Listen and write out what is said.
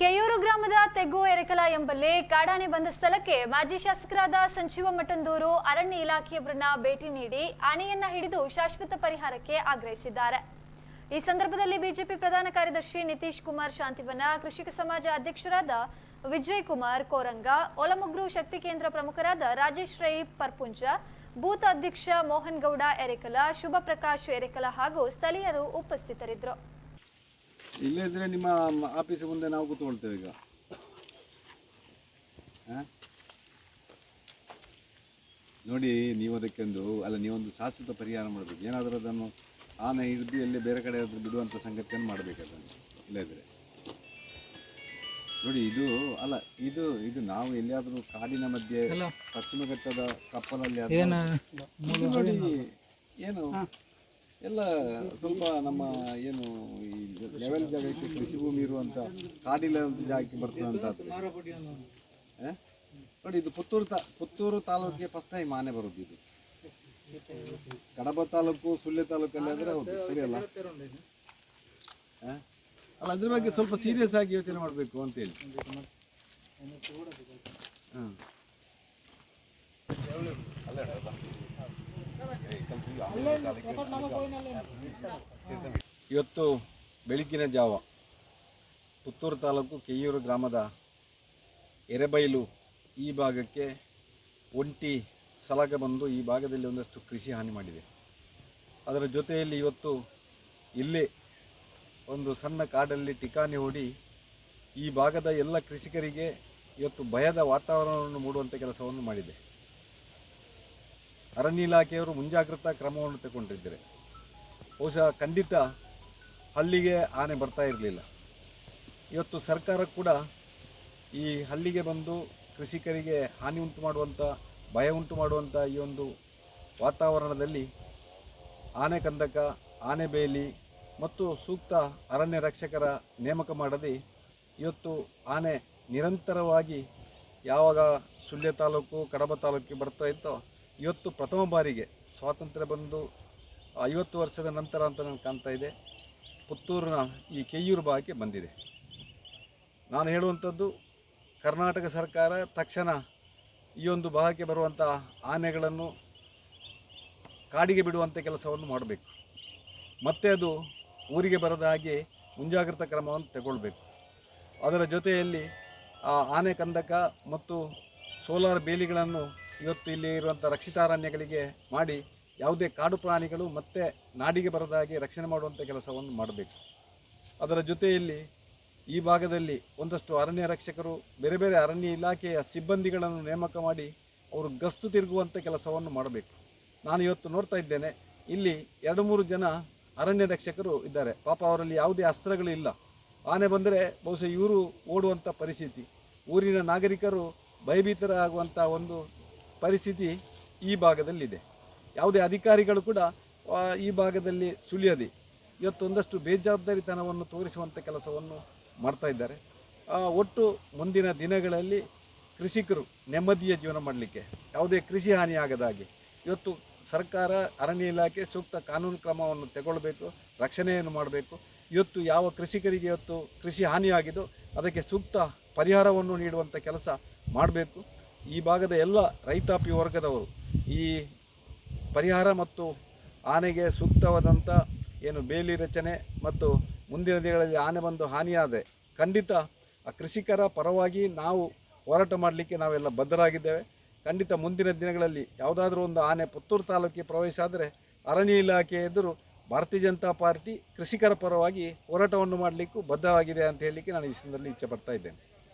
ಕೆಯೂರು ಗ್ರಾಮದ ತೆಗ್ಗು ಎರೆಕಲ ಎಂಬಲ್ಲಿ ಕಾಡಾನೆ ಬಂದ ಸ್ಥಳಕ್ಕೆ ಮಾಜಿ ಶಾಸಕರಾದ ಸಂಜೀವ ಮಠಂದೂರು ಅರಣ್ಯ ಇಲಾಖೆಯವರನ್ನ ಭೇಟಿ ನೀಡಿ ಆನೆಯನ್ನ ಹಿಡಿದು ಶಾಶ್ವತ ಪರಿಹಾರಕ್ಕೆ ಆಗ್ರಹಿಸಿದ್ದಾರೆ. ಈ ಸಂದರ್ಭದಲ್ಲಿ ಬಿಜೆಪಿ ಪ್ರಧಾನ ಕಾರ್ಯದರ್ಶಿ ನಿತೀಶ್ ಕುಮಾರ್ ಶಾಂತಿವನ ಕೃಷಿಕ ಸಮಾಜ ಅಧ್ಯಕ್ಷರಾದ ವಿಜಯ್ ಕುಮಾರ್ ಕೋರಂಗ, ಒಲಮುಗ್ರು ಶಕ್ತಿ ಕೇಂದ್ರ ಪ್ರಮುಖರಾದ ರಾಜೇಶ್ ರೈ ಪರ್ಪುಂಜ, ಬೂತ್ ಅಧ್ಯಕ್ಷ ಮೋಹನ್ ಗೌಡ ಎರೆಕಲ ಶುಭ ಪ್ರಕಾಶ್ ಎರೆಕಲ ಹಾಗೂ ಸ್ಥಳೀಯರು ಉಪಸ್ಥಿತರಿದ್ದರು. ಇಲ್ಲೇ ಇದ್ರೆ ನಿಮ್ಮ ಆಫೀಸ್ ಮುಂದೆ ನಾವು ಕೂತ್ಕೊಳ್ತೇವೆ ಈಗ? ನೋಡಿ ನೀವು ಅದಕ್ಕೊಂದು ಅಲ್ಲ ನೀವೊಂದು ಶಾಶ್ವತ ಪರಿಹಾರ ಮಾಡಬೇಕು. ಏನಾದರೂ ಅದನ್ನು ಆನೆ ಹಿಡಿದು ಎಲ್ಲಿ ಬೇರೆ ಕಡೆ ಆದರೂ ಬಿಡುವಂಥ ಸಂಗತಿಯನ್ನು ಮಾಡಬೇಕು ಅದನ್ನು ಇಲ್ಲದಿದ್ರೆ ನೋಡಿ ಇದು ಅಲ್ಲ ಇದು ಇದು ನಾವು ಎಲ್ಲಿಯಾದರೂ ಕಾಡಿನ ಮಧ್ಯೆ ಪಶ್ಚಿಮ ಘಟ್ಟದ ಕಪ್ಪಲಲ್ಲಿ ನೋಡಿ ಏನು ಎಲ್ಲ ಸ್ವಲ್ಪ ನಮ್ಮ ಏನು ಈ ಲೆವೆಲ್ ಜಾಗಕ್ಕೆ ಕೃಷಿ ಭೂಮಿ ಇರುವಂತ ಕಾಡಿಲ್ಲದಂಥ ಜಾಗಕ್ಕೆ ಬರ್ತದಂತ ನೋಡಿ, ಇದು ಪುತ್ತೂರು ತಾ, ಪುತ್ತೂರು ತಾಲೂಕಿಗೆ ಫಸ್ಟ್ ಟೈಮ್ ಆನೆ ಬರೋದು ಇದು. ಕಡಬ ತಾಲೂಕು, ಸುಳ್ಯ ತಾಲೂಕಲ್ಲಿ ಆದರೆ ಹೌದು, ಸರಿಯಲ್ಲ? ಅಲ್ಲ, ಅದ್ರ ಬಗ್ಗೆ ಸ್ವಲ್ಪ ಸೀರಿಯಸ್ ಆಗಿ ಯೋಚನೆ ಮಾಡಬೇಕು ಅಂತೇಳಿ ಹಾಂ. ಇವತ್ತು ಬೆಳಗಿನ ಜಾವ. ಪುತ್ತೂರು ತಾಲೂಕು ಕೆಯ್ಯೂರು ಗ್ರಾಮದ ಎರೆಬೈಲು ಈ ಭಾಗಕ್ಕೆ ಒಂಟಿ ಸಲಗ ಬಂದು ಈ ಭಾಗದಲ್ಲಿ ಒಂದಷ್ಟು ಕೃಷಿ ಹಾನಿ ಮಾಡಿದೆ. ಅದರ ಜೊತೆಯಲ್ಲಿ ಇವತ್ತು ಇಲ್ಲೇ ಒಂದು ಸಣ್ಣ ಕಾಡಲ್ಲಿ ಟಿಕಾನಿ ಹೂಡಿ ಈ ಭಾಗದ ಎಲ್ಲ ಕೃಷಿಕರಿಗೆ ಇವತ್ತು ಭಯದ ವಾತಾವರಣವನ್ನು ಮೂಡುವಂಥ ಕೆಲಸವನ್ನು ಮಾಡಿದೆ. ಅರಣ್ಯ ಇಲಾಖೆಯವರು ಮುಂಜಾಗ್ರತಾ ಕ್ರಮವನ್ನು ತಗೊಂಡಿದ್ದಾರೆ ಬಹುಶಃ ಖಂಡಿತ ಹಳ್ಳಿಗೆ ಆನೆ ಬರ್ತಾ ಇರಲಿಲ್ಲ. ಇವತ್ತು ಸರ್ಕಾರ ಕೂಡ ಈ ಹಳ್ಳಿಗೆ ಬಂದು ಕೃಷಿಕರಿಗೆ ಹಾನಿ ಉಂಟು ಮಾಡುವಂಥ ಭಯ ಉಂಟು ಮಾಡುವಂಥ ಈ ಒಂದು ವಾತಾವರಣದಲ್ಲಿ ಆನೆ ಕಂದಕ, ಆನೆ ಬೇಲಿ ಮತ್ತು ಸೂಕ್ತ ಅರಣ್ಯ ರಕ್ಷಕರ ನೇಮಕ ಮಾಡದೆ ಇವತ್ತು ಆನೆ ನಿರಂತರವಾಗಿ ಯಾವಾಗ ಸುಳ್ಯ ತಾಲೂಕು, ಕಡಬ ತಾಲೂಕಿಗೆ ಬರ್ತಾ ಇತ್ತೋ ಇವತ್ತು ಪ್ರಥಮ ಬಾರಿಗೆ ಸ್ವಾತಂತ್ರ್ಯ ಬಂದು ಐವತ್ತು ವರ್ಷದ ನಂತರ ಅಂತ ನಾನು ಕಾಣ್ತಾ ಇದೆ ಪುತ್ತೂರಿನ ಈ ಕೆಯ್ಯೂರು ಭಾಗಕ್ಕೆ ಬಂದಿದೆ. ನಾನು ಹೇಳುವಂಥದ್ದು, ಕರ್ನಾಟಕ ಸರ್ಕಾರ ತಕ್ಷಣ ಈ ಒಂದು ಭಾಗಕ್ಕೆ ಬರುವಂಥ ಆನೆಗಳನ್ನು ಕಾಡಿಗೆ ಬಿಡುವಂಥ ಕೆಲಸವನ್ನು ಮಾಡಬೇಕು. ಮತ್ತೆ ಅದು ಊರಿಗೆ ಬರದ ಹಾಗೆ ಮುಂಜಾಗ್ರತಾ ಕ್ರಮವನ್ನು ತಗೊಳ್ಬೇಕು. ಅದರ ಜೊತೆಯಲ್ಲಿ ಆ ಆನೆ ಕಂದಕ ಮತ್ತು ಸೋಲಾರ್ ಬೇಲಿಗಳನ್ನು ಇವತ್ತು ಇಲ್ಲಿ ಇರುವಂಥ ರಕ್ಷಿತಾರಣ್ಯಗಳಿಗೆ ಮಾಡಿ ಯಾವುದೇ ಕಾಡು ಪ್ರಾಣಿಗಳು ಮತ್ತೆ ನಾಡಿಗೆ ಬರದ ಹಾಗೆ ರಕ್ಷಣೆ ಮಾಡುವಂಥ ಕೆಲಸವನ್ನು ಮಾಡಬೇಕು. ಅದರ ಜೊತೆಯಲ್ಲಿ ಈ ಭಾಗದಲ್ಲಿ ಒಂದಷ್ಟು ಅರಣ್ಯ ರಕ್ಷಕರು, ಬೇರೆ ಬೇರೆ ಅರಣ್ಯ ಇಲಾಖೆಯ ಸಿಬ್ಬಂದಿಗಳನ್ನು ನೇಮಕ ಮಾಡಿ ಅವರು ಗಸ್ತು ತಿರುಗುವಂಥ ಕೆಲಸವನ್ನು ಮಾಡಬೇಕು. ನಾನು ಇವತ್ತು ನೋಡ್ತಾ ಇದ್ದೇನೆ, ಇಲ್ಲಿ ಎರಡು ಮೂರು ಜನ ಅರಣ್ಯ ರಕ್ಷಕರು ಇದ್ದಾರೆ. ಪಾಪ ಅವರಲ್ಲಿ ಯಾವುದೇ ಅಸ್ತ್ರಗಳು ಇಲ್ಲ. ಆನೆ ಬಂದರೆ ಬಹುಶಃ ಇವರು ಓಡುವಂಥ ಪರಿಸ್ಥಿತಿ. ಊರಿನ ನಾಗರಿಕರು ಭಯಭೀತರಾಗುವಂಥ ಒಂದು ಪರಿಸ್ಥಿತಿ ಈ ಭಾಗದಲ್ಲಿದೆ. ಯಾವುದೇ ಅಧಿಕಾರಿಗಳು ಕೂಡ ಈ ಭಾಗದಲ್ಲಿ ಸುಳಿಯದೆ ಇವತ್ತು ಒಂದಷ್ಟು ಬೇಜವಾಬ್ದಾರಿತನವನ್ನು ತೋರಿಸುವಂಥ ಕೆಲಸವನ್ನು ಮಾಡ್ತಾ ಇದ್ದಾರೆ. ಒಟ್ಟು ಮುಂದಿನ ದಿನಗಳಲ್ಲಿ ಕೃಷಿಕರು ನೆಮ್ಮದಿಯ ಜೀವನ ಮಾಡಲಿಕ್ಕೆ, ಯಾವುದೇ ಕೃಷಿ ಹಾನಿ ಇವತ್ತು ಸರ್ಕಾರ ಅರಣ್ಯ ಇಲಾಖೆ ಸೂಕ್ತ ಕಾನೂನು ಕ್ರಮವನ್ನು ತಗೊಳ್ಬೇಕು, ರಕ್ಷಣೆಯನ್ನು ಮಾಡಬೇಕು. ಇವತ್ತು ಯಾವ ಕೃಷಿಕರಿಗೆ ಇವತ್ತು ಕೃಷಿ ಹಾನಿಯಾಗಿದೋ ಅದಕ್ಕೆ ಸೂಕ್ತ ಪರಿಹಾರವನ್ನು ನೀಡುವಂಥ ಕೆಲಸ ಮಾಡಬೇಕು. ಈ ಭಾಗದ ಎಲ್ಲ ರೈತಾಪಿ ವರ್ಗದವರು ಈ ಪರಿಹಾರ ಮತ್ತು ಆನೆಗೆ ಸೂಕ್ತವಾದಂಥ ಏನು ಬೇಲಿ ರಚನೆ ಮತ್ತು ಮುಂದಿನ ದಿನಗಳಲ್ಲಿ ಆನೆ ಬಂದು ಹಾನಿಯಾದರೆ ಖಂಡಿತ ಆ ಕೃಷಿಕರ ಪರವಾಗಿ ನಾವು ಹೋರಾಟ ಮಾಡಲಿಕ್ಕೆ ನಾವೆಲ್ಲ ಬದ್ಧರಾಗಿದ್ದೇವೆ. ಖಂಡಿತ ಮುಂದಿನ ದಿನಗಳಲ್ಲಿ ಯಾವುದಾದ್ರೂ ಒಂದು ಆನೆ ಪುತ್ತೂರು ತಾಲೂಕಿಗೆ ಪ್ರವೇಶ ಆದರೆ ಅರಣ್ಯ ಇಲಾಖೆ ಎದುರು ಭಾರತೀಯ ಜನತಾ ಪಾರ್ಟಿ ಕೃಷಿಕರ ಪರವಾಗಿ ಹೋರಾಟವನ್ನು ಮಾಡಲಿಕ್ಕೂ ಬದ್ಧವಾಗಿದೆ ಅಂತ ಹೇಳಲಿಕ್ಕೆ ನಾನು ಈ ಸಂದರ್ಭದಲ್ಲಿ ಇಚ್ಛೆ ಪಡ್ತಾ ಇದ್ದೇನೆ.